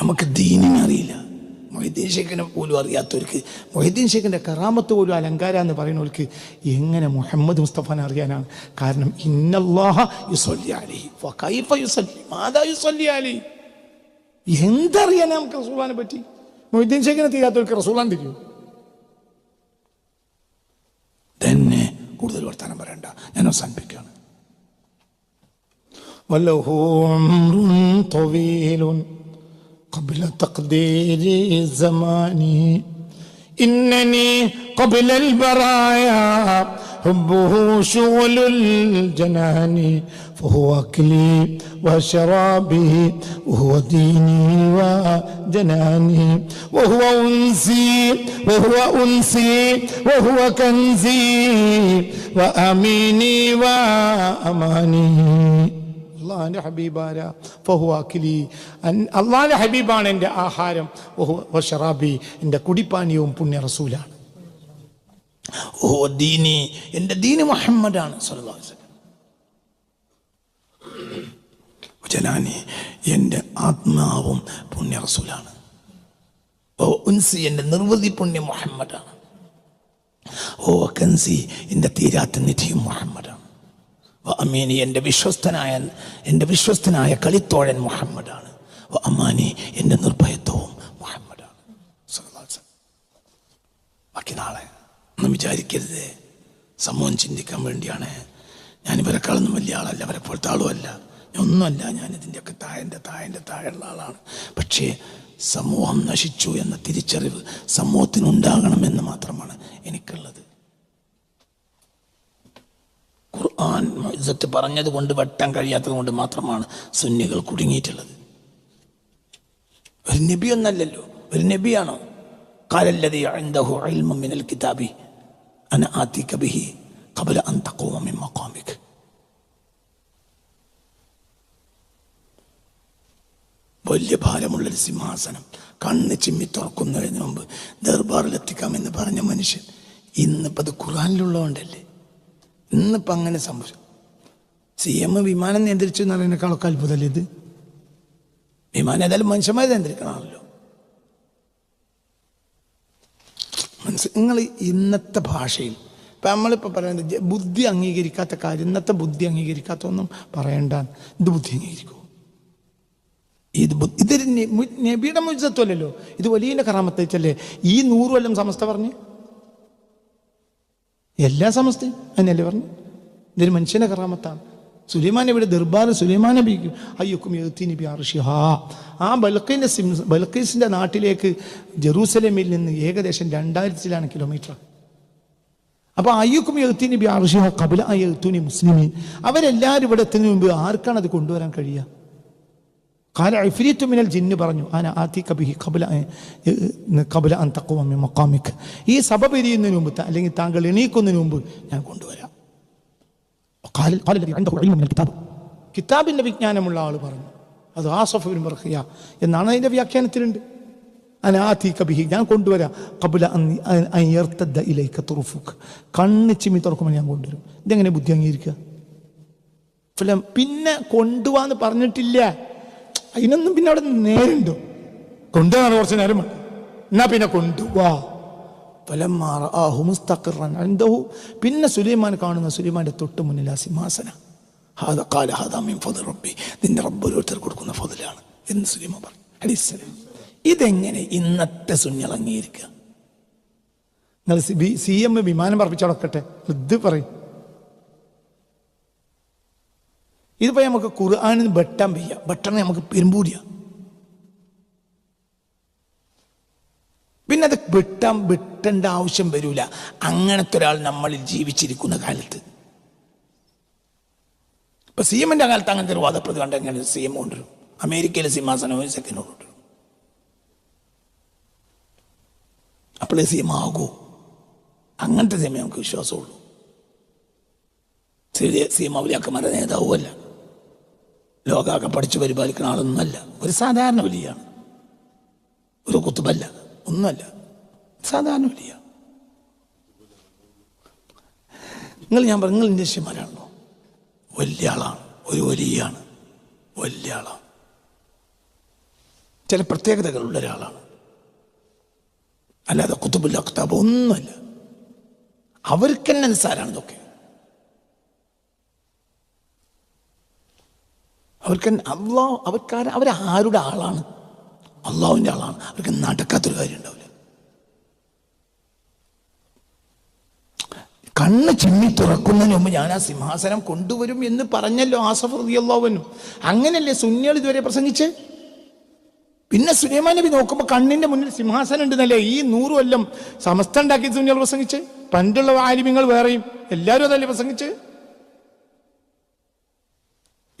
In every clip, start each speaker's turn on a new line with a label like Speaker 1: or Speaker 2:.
Speaker 1: നമുക്ക് ദീനിനെ അറിയില്ല. മൊഹിദ്ദീൻ ഷേഖിനെ പോലും അറിയാത്തവർക്ക് മൊഹിദ്ദീൻ ഷേഖിന്റെ കറാമത്ത് പോലും അലങ്കാര എന്ന് പറയുന്നവർക്ക് എങ്ങനെ മുഹമ്മദ് മുസ്തഫാനെ അറിയാനാണ്? കാരണം ഇന്നല്ലാഹ യുസല്ലി അലൈഹി. മാതാ എന്തറിയാൻ നമുക്ക് റസൂലാനെ പറ്റി? മൊഹിദ്ദീൻ ഷേഖിനെ തീരാത്തവർക്ക് റസൂലാൻ തിരിയൂ തന്നെ കൂടുതൽ വർത്തമാനം പറയണ്ട. ഞാൻ അവസാനിപ്പിക്കുകയാണ്. قبل تقدير الزمان إنني قبل البرايا حبه شغل الجنان. فهو أكلي وشرابي وهو ديني وجناني وهو أنسي وهو أنسي وهو كنزي وأميني وأماني. അള്ളാഹിന്റെ ഹബീബാര. ഫഹുവാക്കിലി അള്ളാഹിന്റെ ഹബീബാണ് എന്റെ ആഹാരം. ഓഹു ഷറാബി. എന്റെ കുടിപ്പാനീയവും പുണ്യ റസൂലാണ്. ഓ ദീനി. എന്റെ ദീന് മുഹമ്മദാണ്. ജനാനി എന്റെ ആത്മാവും പുണ്യ റസൂലാണ്. ഓ ഉൻസി. എന്റെ നിർവൃതി പുണ്യ മുഹമ്മദാണ്. ഓ കൻസി. എന്റെ തീരാത്ത നിധിയും മുഹമ്മദാണ്. അമീനി എന്റെ വിശ്വസ്തനായ എന്റെ വിശ്വസ്തനായ കളിത്തോഴൻ മുഹമ്മദാണ്. അമ്മാനി എന്റെ നിർഭയത്വവും മുഹമ്മദാണ്. ബാക്കി നാളെ ഒന്നും വിചാരിക്കരുത്. സമൂഹം ചിന്തിക്കാൻ വേണ്ടിയാണ്. ഞാൻ ഇവരെക്കാളൊന്നും വലിയ ആളല്ല അവരെ പോലത്തെ ആളുമല്ല ഒന്നുമല്ല ഞാൻ ഇതിന്റെയൊക്കെ താഴെന്റെ താഴന്റെ താഴെയുള്ള ആളാണ്. പക്ഷേ സമൂഹം നശിച്ചു എന്ന തിരിച്ചറിവ് സമൂഹത്തിനുണ്ടാകണമെന്ന് മാത്രമാണ് എനിക്കുള്ളത്. ഖുർആൻ ഇസത്ത് പറഞ്ഞത് കൊണ്ട് വെട്ടാൻ കഴിയാത്തത് കൊണ്ട് മാത്രമാണ് സുന്നികൾ കുടുങ്ങിയിട്ടുള്ളത്. ഒരു നബി ഒന്നല്ലല്ലോ ഒരു നബിയാണോ? കാലല്ലതി കിതാബി അന ആത്തി കബിഹി കബല അന്തക്കോമിൻ വലിയ ഭാരമുള്ളൊരു സിംഹാസനം കണ്ണ് ചിമ്മി തുറക്കുന്നതിന് മുമ്പ് ദർബാറിലെത്തിക്കാമെന്ന് പറഞ്ഞ മനുഷ്യൻ ഇന്നിപ്പത് ഖുറാനിലുള്ളതുകൊണ്ടല്ലേ ഇന്നിപ്പോൾ അങ്ങനെ സംഭവിച്ചു. സി എം വിമാനം നിയന്ത്രിച്ചു എന്ന് പറയുന്നതിനേക്കാളൊക്കെ അത്ഭുതമല്ലേ ഇത്? വിമാനം ഏതായാലും മനുഷ്യന്മാരെ നിയന്ത്രിക്കണമല്ലോ. മനസ്സിൽ നിങ്ങൾ ഇന്നത്തെ ഭാഷയിൽ ഇപ്പം നമ്മളിപ്പോൾ പറയുന്നത് ബുദ്ധി അംഗീകരിക്കാത്ത കാര്യം ഇന്നത്തെ ബുദ്ധി അംഗീകരിക്കാത്ത ഒന്നും പറയണ്ട ഇത് ബുദ്ധി അംഗീകരിക്കൂ. ഇത് ഇതൊരു നബിയുടെ മുജത്വമല്ലല്ലോ ഇത് വലിയ കറാമത്തേച്ചല്ലേ ഈ നൂറ് കൊല്ലം സമസ്ത പറഞ്ഞ് എല്ലാ സമസ്തയും അതിനല്ലേ പറഞ്ഞു ഇതൊരു മനുഷ്യനെ കറാമത്താണ്. സുലൈമാൻ ഇവിടെ ദർബാർ സുലൈമാൻ നബിക്കും അയ്യൊക്കും എഴുത്തി നബി അർഷിഹാ. ആ ബൽക്കീന്റെ ബൽക്കീസിന്റെ നാട്ടിലേക്ക് ജെറൂസലേമിൽ നിന്ന് ഏകദേശം രണ്ടായിരത്തിലാണ് കിലോമീറ്റർ അപ്പോൾ അയ്യക്കും എഴുത്തി നബി അർഷിഹ കപില ആ എഴുത്തൂനി മുസ്ലിമീൻ. അവരെല്ലാവരും ഇവിടെ എത്തുന്നതിന് മുമ്പ് ആർക്കാണ് അത് കൊണ്ടുവരാൻ കഴിയുക? കാല ഇഫ്രീത്തു മിനൽ ജിന്ന് പറഞ്ഞു. ആന ആത്തി കബിഹി കബല കബല അൻ തക്കുവമ്മി മക്കാമിക്ക് ഈ സഭ പിരിയുന്നതിന് മുമ്പ് അല്ലെങ്കിൽ താങ്കൾ എണീക്കുന്നതിന് മുമ്പ് ഞാൻ കൊണ്ടുവരാം. കിതാബിന്റെ വിജ്ഞാനമുള്ള ആൾ പറഞ്ഞു. അത് ആസഫിൻ ബർഹിയ എന്നാണ് അതിന്റെ വ്യാഖ്യാനത്തിലുണ്ട്. അനാതി കബിഹി ഞാൻ കൊണ്ടുവരാം. കബുല അയ്യർത്തദ്ദ ഇലൈക്ക തുറുഫുക്ക് കണ്ണ് ചിമ്മി തുറക്കുമ്പോൾ ഞാൻ കൊണ്ടുവരും. ഇതെങ്ങനെ ബുദ്ധി അംഗീകരിക്കുക? ഫലം പിന്നെ കൊണ്ടുവാന്ന് പറഞ്ഞിട്ടില്ല. അതിനൊന്നും പിന്നെ അവിടെ നേരുണ്ടോ? കൊണ്ടുവന്നാണ് കുറച്ച് നേരം. എന്നാ പിന്നെ കൊണ്ടുവാ? പിന്നെ സുലൈമാൻ കാണുന്ന സുലൈമാന്റെ തൊട്ട് മുന്നിൽ ആ സിംഹാസന. ഹാദ ഖാല ഹാദാ മിൻ ഫദ്ൽ റബ്ബി. നിന്റെ റബ്ബ് ഓരോരുത്തർ കൊടുക്കുന്ന ഫതിലാണ് എന്ന് സുലൈമാൻ പറഞ്ഞു. അലൈഹിസ്സലാം ഇതെങ്ങനെ ഇന്നത്തെ സുന്നിളങ്ങിയിരിക്കുക നിങ്ങൾ സി എം വിമാനം പറപ്പിച്ചടക്കട്ടെ ഇത് പറയും. ഇതിപ്പോ നമുക്ക് ഖുർആാനിൽ നിന്ന് വെട്ടാൻ വയ്യ. വെട്ടണ നമുക്ക് പെരുമ്പൂരിയ. പിന്നെ അത് വെട്ടാൻ വെട്ടേണ്ട ആവശ്യം വരൂല. അങ്ങനത്തെ ഒരാൾ നമ്മളിൽ ജീവിച്ചിരിക്കുന്ന കാലത്ത്. ഇപ്പൊ സി എമ്മിന്റെ കാലത്ത് അങ്ങനത്തെ ഒരു വാദപ്രതി കണ്ട എങ്ങനെ സി എം കൊണ്ടുവരും? അമേരിക്കയിലെ സിംഹാസനവും സെക്കൻഡ് കൊണ്ടുവരും. അപ്പോഴേ സി എം ആകൂ. അങ്ങനത്തെ സി എം നമുക്ക് വിശ്വാസമുള്ളൂ. C M ഔലിയാക്കന്മാരുടെ നേതാവുമല്ല. ലോകമൊക്കെ പഠിച്ച് പരിപാലിക്കുന്ന ആളൊന്നുമല്ല. ഒരു സാധാരണ വലിയാണ് ഒരു കുത്തുബല്ല ഒന്നുമല്ല. സാധാരണ വലിയ നിങ്ങൾ ഞാൻ പറഞ്ഞു നിങ്ങൾ ഇന്ത്യൻ ശിഷ്യന്മാരാണല്ലോ വലിയ ആളാണ്. ഒരു വലിയാണ് വലിയ ആളാണ്. ചില പ്രത്യേകതകളുള്ള ഒരാളാണ്. അല്ലാതെ കുത്തുബുല്ല കുത്താബ് ഒന്നുമല്ല. അവർക്ക് തന്നെ നിസ്സാരാണ് ഇതൊക്കെ. അവർക്ക് അള്ളാഹ് അവർ ആരുടെ ആളാണ്? അള്ളാഹുവിന്റെ ആളാണ്. അവർക്ക് നടക്കാത്തൊരു കാര്യം ഉണ്ടാവില്ല. കണ്ണ് ചിമ്മി തുറക്കുന്നതിന് മുമ്പ് ഞാൻ ആ സിംഹാസനം കൊണ്ടുവരും എന്ന് പറഞ്ഞല്ലോ ആസഫ് റളിയല്ലാഹുവിനും അങ്ങനെയല്ലേ സുന്നികൾ ഇതുവരെ പ്രസംഗിച്ച്? പിന്നെ സുലൈമാൻ നബി നോക്കുമ്പോൾ കണ്ണിന്റെ മുന്നിൽ സിംഹാസനം ഉണ്ടെന്നല്ലേ? ഈ നൂറ് കൊല്ലം സമസ്ത ഉണ്ടാക്കി സുന്നികൾ പ്രസംഗിച്ച്? പണ്ടുള്ള ആലിമ്യങ്ങൾ വേറെയും. എല്ലാവരും അതല്ലേ പ്രസംഗിച്ച്?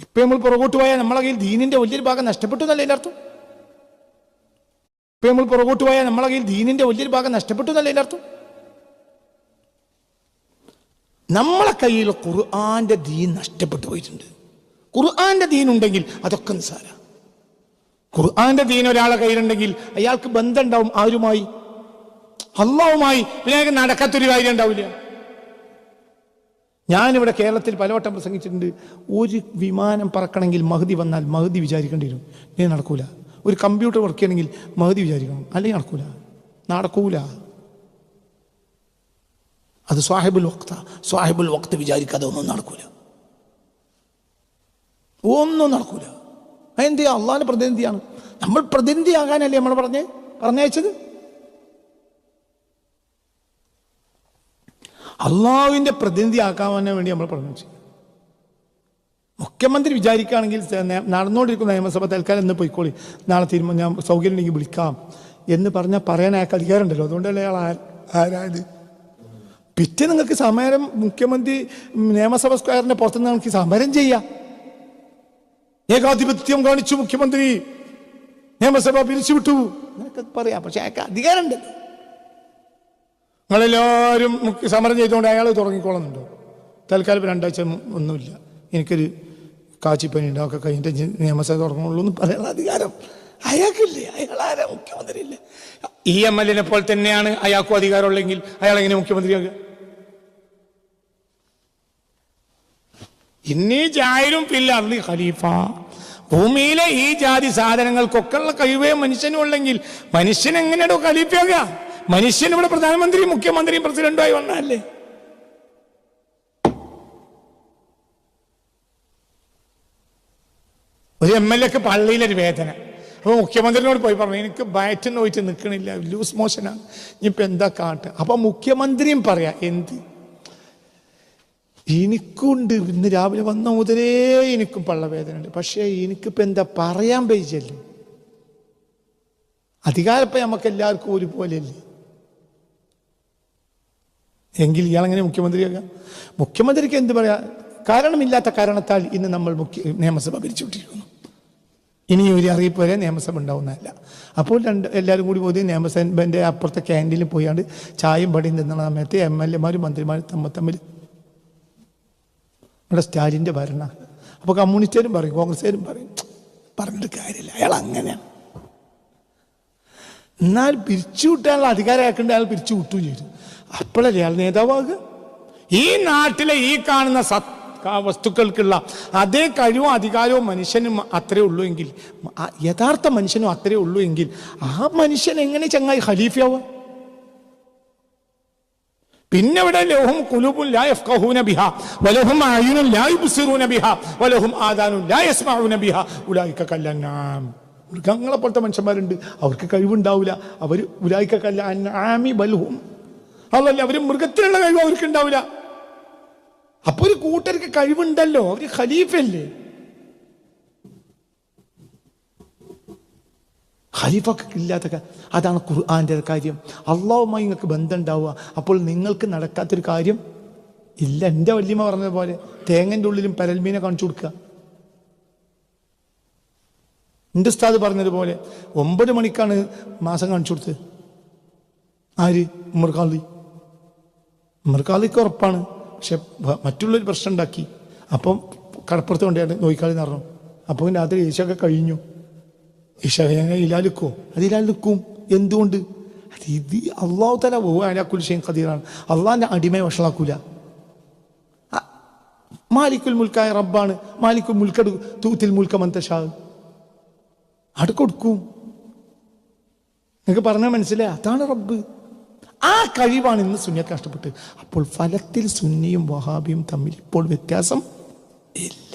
Speaker 1: ഇപ്പൊ നമ്മൾ പുറകോട്ട് പോയാൽ നമ്മളെ കയ്യിൽ ദീനിന്റെ വലിയൊരു ഭാഗം നഷ്ടപ്പെട്ടു എന്നല്ലേ എന്റെ അർത്ഥം? ഇപ്പം നമ്മൾ പുറകോട്ട് പോയാൽ നമ്മളെ കയ്യിൽ ദീനിന്റെ വലിയൊരു ഭാഗം നഷ്ടപ്പെട്ടു എന്നല്ലേ എന്റെ അർത്ഥം? നമ്മളെ കയ്യിൽ ഖുർആന്റെ ദീൻ നഷ്ടപ്പെട്ടു പോയിട്ടുണ്ട്. ഖുർആാന്റെ ദീൻ ഉണ്ടെങ്കിൽ അതൊക്കെ നിസ്സാര. ഖുർആാന്റെ ദീൻ ഒരാളെ കയ്യിലുണ്ടെങ്കിൽ അയാൾക്ക് ബന്ധമുണ്ടാവും ആരുമായി? അള്ളാവുമായി പിന്നെ നടക്കാത്തൊരു കാര്യം ഉണ്ടാവില്ല. ഞാനിവിടെ കേരളത്തിൽ പലവട്ടം പ്രസംഗിച്ചിട്ടുണ്ട്. ഒരു വിമാനം പറക്കണമെങ്കിൽ മഹതി വന്നാൽ മഹതി വിചാരിക്കേണ്ടി വരും. ഇനി നടക്കൂല. ഒരു കമ്പ്യൂട്ടർ വർക്ക് ചെയ്യണമെങ്കിൽ മഹതി വിചാരിക്കണം. അല്ലെങ്കിൽ നടക്കൂല. നടക്കൂല. അത് സ്വാഹിബുൽ വക്ത. സ്വാഹിബുൽ വക്ത് വിചാരിക്കാതെ ഒന്നും നടക്കൂല. ഒന്നും നടക്കൂല. അതെന്ത് അള്ളാഹിന്റെ പ്രതിനിധിയാണ്. നമ്മൾ പ്രതിനിധിയാകാനല്ലേ നമ്മൾ പറഞ്ഞേ? പറഞ്ഞയച്ചത്? അള്ളാഹുവിന്റെ പ്രതിനിധി ആക്കാൻ വേണ്ടി നമ്മൾ പറഞ്ഞു മുഖ്യമന്ത്രി വിചാരിക്കുകയാണെങ്കിൽ നടന്നുകൊണ്ടിരിക്കുന്ന നിയമസഭ തൽക്കാലം എന്ന് പോയിക്കോളി. നാളെ തീരുമാനം ഞാൻ സൗകര്യം ഉണ്ടെങ്കിൽ വിളിക്കാം എന്ന് പറഞ്ഞാൽ പറയാൻ അയാൾക്ക് അധികാരമുണ്ടല്ലോ. അതുകൊണ്ടല്ലേ അയാൾ ആരായത്? പിറ്റേ നിങ്ങൾക്ക് സമരം മുഖ്യമന്ത്രി നിയമസഭ സ്ക്വയറിന്റെ പുറത്തുനിന്ന് നിങ്ങൾക്ക് സമരം ചെയ്യാം. ഏകാധിപത്യം കാണിച്ചു മുഖ്യമന്ത്രി. നിയമസഭ പിരിച്ചുവിട്ടു. എന്നൊക്കെ പറയാം. പക്ഷെ അയാൾക്ക് അധികാരമുണ്ടല്ലോ നിങ്ങളെല്ലാവരും സമരം ചെയ്തുകൊണ്ട് അയാൾ തുടങ്ങിക്കോളുന്നുണ്ടോ. തൽക്കാലം രണ്ടാഴ്ച ഒന്നുമില്ല. എനിക്കൊരു കാച്ചിപ്പനി ഉണ്ട് ഒക്കെ കഴിഞ്ഞിട്ട് നിയമസഭ തുടങ്ങുള്ളൂ എന്ന് പറയാനുള്ള അധികാരം അയാൾക്കില്ലേ? അയാൾ ആരാ മുഖ്യമന്ത്രി ഇല്ലേ ഈ എം എൽ എനെ പോലെ തന്നെയാണ് അയാൾക്കും അധികാരമുള്ളെങ്കിൽ അയാൾ എങ്ങനെ മുഖ്യമന്ത്രിയാകുക? ഇന്നീ ജായരും പില്ലി ഖലീഫ. ഭൂമിയിലെ ഈ ജാതി സാധനങ്ങൾക്കൊക്കെ ഉള്ള കഴിവേ മനുഷ്യനും ഉള്ളെങ്കിൽ മനുഷ്യൻ എങ്ങനെയാണോ ഖലീഫയാകുക? മനുഷ്യൻ ഇവിടെ പ്രധാനമന്ത്രിയും മുഖ്യമന്ത്രിയും പ്രസിഡന്റുമായി വന്നതല്ലേ? ഒരു എം എൽ എക്ക് പള്ളിയിലൊരു വേദന. അപ്പോൾ മുഖ്യമന്ത്രിനോട് പോയി പറഞ്ഞു എനിക്ക് ബയറ്റിന് പോയിട്ട് നിൽക്കണില്ല ലൂസ് മോഷനാണ്. ഇനിയിപ്പോൾ എന്താ കാട്ട്? അപ്പോൾ മുഖ്യമന്ത്രിയും പറയാ എന്ത്? എനിക്കുണ്ട്. ഇന്ന് രാവിലെ വന്ന മുതലേ എനിക്കും പള്ളവേദന ഉണ്ട് പക്ഷേ എനിക്കിപ്പോൾ എന്താ പറയാൻ പേജല്ലേ അധികാരപ്പം നമുക്ക് എല്ലാവർക്കും ഒരുപോലെയല്ലേ? എങ്കിൽ ഇയാളെങ്ങനെ മുഖ്യമന്ത്രിയാകാം? മുഖ്യമന്ത്രിക്ക് എന്ത് പറയാ? കാരണമില്ലാത്ത കാരണത്താൽ ഇന്ന് നമ്മൾ മുഖ്യ നിയമസഭ പിരിച്ചുവിട്ടിരിക്കുന്നു ഇനി ഒരു അറിയിപ്പ് വരെ നിയമസഭ ഉണ്ടാവുന്നതല്ല. അപ്പോൾ രണ്ട് എല്ലാവരും കൂടി പോയി നിയമസഭന്റെ അപ്പുറത്തെ ക്യാന്റീനിൽ പോയാണ്ട് ചായയും പടിയും നിന്ന സമയത്ത് എം എൽ എമാരും മന്ത്രിമാരും തമ്മിൽ തമ്മിൽ. ഇവിടെ സ്റ്റാലിന്റെ ഭരണ. അപ്പോൾ കമ്മ്യൂണിസ്റ്റുകാരും പറയും കോൺഗ്രസ്സുകാരും പറയും പറഞ്ഞിട്ട് കാര്യമില്ല. അയാൾ അങ്ങനെയാണ് എന്നാൽ പിരിച്ചുവിട്ടാനുള്ള അധികാരം അയാൾക്കുണ്ട്. അയാൾ പിരിച്ചു വിട്ടുകയും അപ്പോഴല്ലേ അയാൾ നേതാവാക ഈ നാട്ടിലെ ഈ കാണുന്ന സത് വസ്തുക്കൾക്കുള്ള അതേ കഴിവും അധികാരവും മനുഷ്യനും അത്രേ ഉള്ളൂ എങ്കിൽ യഥാർത്ഥ മനുഷ്യനും അത്രേ ഉള്ളൂ എങ്കിൽ ആ മനുഷ്യൻ എങ്ങനെ ചങ്ങായി ഖലീഫയാവുക? പിന്നെ ഇവിടെ ലഹും കുലുബും ലാ യഫ്ഖഹൂന ബിഹ വലഹും അയുനും ലാ യുബ്സിറൂന ബിഹ വലഹും ആദാനും ലാ യസ്മഊന ബിഹ ഉലൈക കല്ലന്നാം. മൃഗങ്ങളെ പോലത്തെ മനുഷ്യന്മാരുണ്ട് അവർക്ക് കഴിവുണ്ടാവില്ല അവർ ഉലായിക്ക ആമി ബൽഹും. അതല്ല അവർ മൃഗത്തിനുള്ള കഴിവ് അവർക്ക് ഉണ്ടാവില്ല അപ്പൊ ഒരു കൂട്ടർക്ക് കഴിവുണ്ടല്ലോ അവർ ഖലീഫല്ലേ ഖലീഫക്ക് ഇല്ലാത്ത അതാണ് ഖുർആന്റെ കാര്യം. അള്ളാഹുമായി നിങ്ങൾക്ക് ബന്ധം ഉണ്ടാവുക അപ്പോൾ നിങ്ങൾക്ക് നടക്കാത്തൊരു കാര്യം ഇല്ല. എന്റെ വല്യമ്മ പറഞ്ഞതുപോലെ തേങ്ങന്റെ ഉള്ളിലും പരൽമീനെ കാണിച്ചു കൊടുക്കുക. എന്റെ ഉസ്താദ് പറഞ്ഞതുപോലെ ഒമ്പത് മണിക്കാണ് മാസം കാണിച്ചു കൊടുത്തത്. ആര്? ഉമ്മർഖാലി ഉമ്മർഖാലിക്ക് ഉറപ്പാണ്. പക്ഷെ മറ്റുള്ളൊരു പ്രശ്നം ഉണ്ടാക്കി. അപ്പം കടപ്പുറത്ത് കൊണ്ടാണ് നോയിക്കാളി നടന്നു അപ്പോൾ രാത്രി ഈശൊക്കെ കഴിഞ്ഞു. ഈശ ഇലാലിക്കോ? അത് ഇലാലിക്കും. എന്തുകൊണ്ട്? അത് ഇത് അള്ളാഹു തല ഓ അലാക്കുൽ ഷെയ്ൻ ഖദീറാണ്. അള്ളാഹിന്റെ അടിമയെ വഷളാക്കൂല. മാലിക്കുൽ മുൽക്കായ റബ്ബാണ്. മാലിക്കുൽ മുൽക്കട് തൂത്തിൽ മുൽക്ക മന്തഷാ അടുക്കൊടുക്കും നിങ്ങൾക്ക് പറഞ്ഞാൽ മനസ്സിലായി? അതാണ് റബ്ബ്. ആ കഴിവാണ് ഇന്ന് സുന്നിയൊക്കെ നഷ്ടപ്പെട്ടത്. അപ്പോൾ ഫലത്തിൽ സുന്നിയും വഹാബിയും തമ്മിൽ ഇപ്പോൾ വ്യത്യാസം ഇല്ല.